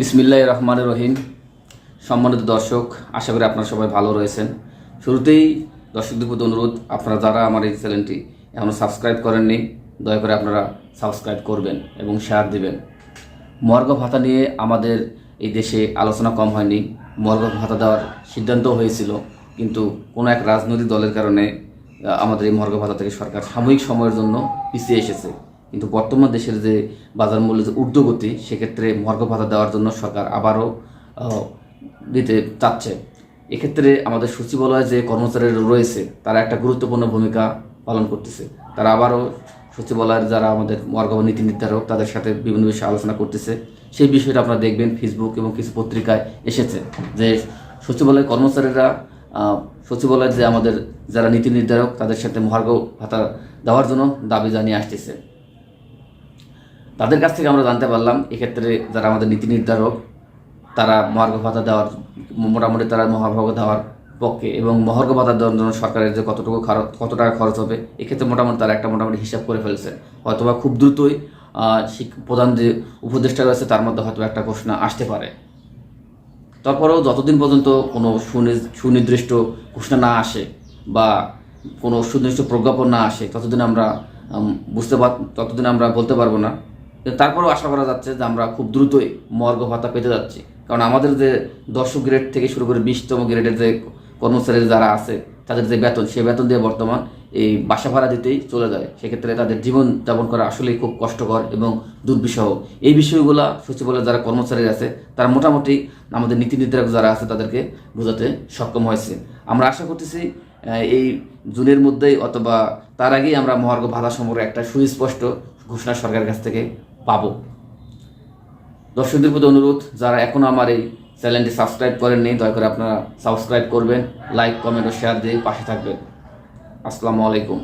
বিসমিল্লাহ রহমান রহিম। সম্মানিত দর্শক, আশা করি আপনারা সবাই ভালো রয়েছেন। শুরুতেই দর্শকদের প্রতি অনুরোধ, আপনারা যারা আমার এই চ্যানেলটি এখনও সাবস্ক্রাইব করেননি, দয়া করে আপনারা সাবস্ক্রাইব করবেন এবং শেয়ার দিবেন। মর্গ ভাতা নিয়ে আমাদের এই দেশে আলোচনা কম হয়নি। মর্গ ভাতা দেওয়ার সিদ্ধান্ত হয়েছিল, কিন্তু কোনো এক রাজনৈতিক দলের কারণে আমাদের এই মর্গ ভাতা থেকে সরকার সাময়িক সময়ের জন্য পিছিয়ে এসেছে। কিন্তু বর্তমান দেশের যে বাজার মূল্যের যে ঊর্ধ্বগতি, সেক্ষেত্রে মর্গ ভাতা দেওয়ার জন্য সরকার আবারও দিতে চাচ্ছে। এক্ষেত্রে আমাদের সচিবালয়ে যে কর্মচারীরা রয়েছে, তারা একটা গুরুত্বপূর্ণ ভূমিকা পালন করতেছে। তারা আবারও সচিবালয়ের যারা আমাদের মর্গ নীতি নির্ধারক, তাদের সাথে বিভিন্ন বিষয়ে আলোচনা করতেছে। সেই বিষয়টা আপনারা দেখবেন ফেসবুক এবং কিছু পত্রিকায় এসেছে যে সচিবালয়ের কর্মচারীরা সচিবালয়ের যে আমাদের যারা নীতি নির্ধারক, তাদের সাথে মহার্ঘ ভাতা দেওয়ার জন্য দাবি জানিয়ে আসতেছে। তাদের কাছ থেকে আমরা জানতে পারলাম, এক্ষেত্রে যারা আমাদের নীতি নির্ধারক, তারা মহার্ঘ ভাতা দেওয়ার, মোটামুটি তারা মহার্ঘ দেওয়ার পক্ষে এবং মহার্ঘ ভাতা দেওয়ার জন্য সরকারের যে কতটুকু খরচ, কত টাকা খরচ হবে, এক্ষেত্রে মোটামুটি তারা একটা মোটামুটি হিসাব করে ফেলছে। হয়তোবা খুব দ্রুতই প্রধান যে উপদেষ্টা রয়েছে, তার মধ্যে হয়তো একটা ঘোষণা আসতে পারে। তারপরেও যতদিন পর্যন্ত কোনো সুনি- সুনির্দিষ্ট ঘোষণা না আসে বা কোনো সুনির্দিষ্ট প্রজ্ঞাপন না আসে, ততদিন আমরা বুঝতে পার, ততদিন আমরা বলতে পারব না। তারপরেও আশা করা যাচ্ছে যে আমরা খুব দ্রুতই মর্গ ভাতা পেতে যাচ্ছি। কারণ আমাদের যে দশম গ্রেড থেকে শুরু করে বিশতম গ্রেডের যে কর্মচারী যারা আছে, তাদের যে বেতন, সেই বেতন দিয়ে বর্তমান এই বাসা ভাড়া দিতেই চলে যায়। সেক্ষেত্রে তাদের জীবন যাপন করা আসলেই খুব কষ্টকর এবং দুর্বিষহ। এই বিষয়গুলো সচিবালয়ের যারা কর্মচারী আছে, তারা মোটামুটি আমাদের নীতি নির্ধারক যারা আছে, তাদেরকে বোঝাতে সক্ষম হয়েছে। আমরা আশা করতেছি এই জুনের মধ্যেই অথবা তার আগেই আমরা মহার্ঘ ভাতা সম্পর্কে একটা সুস্পষ্ট ঘোষণা সরকারের কাছ থেকে পাবো। দর্শকদের প্রতি অনুরোধ, যারা এখনও আমার এই চ্যানেলটি সাবস্ক্রাইব করেননি, দয়া করে আপনারা সাবস্ক্রাইব করবেন, লাইক, কমেন্ট ও শেয়ার দিয়ে পাশে থাকবেন। আসসালামু আলাইকুম।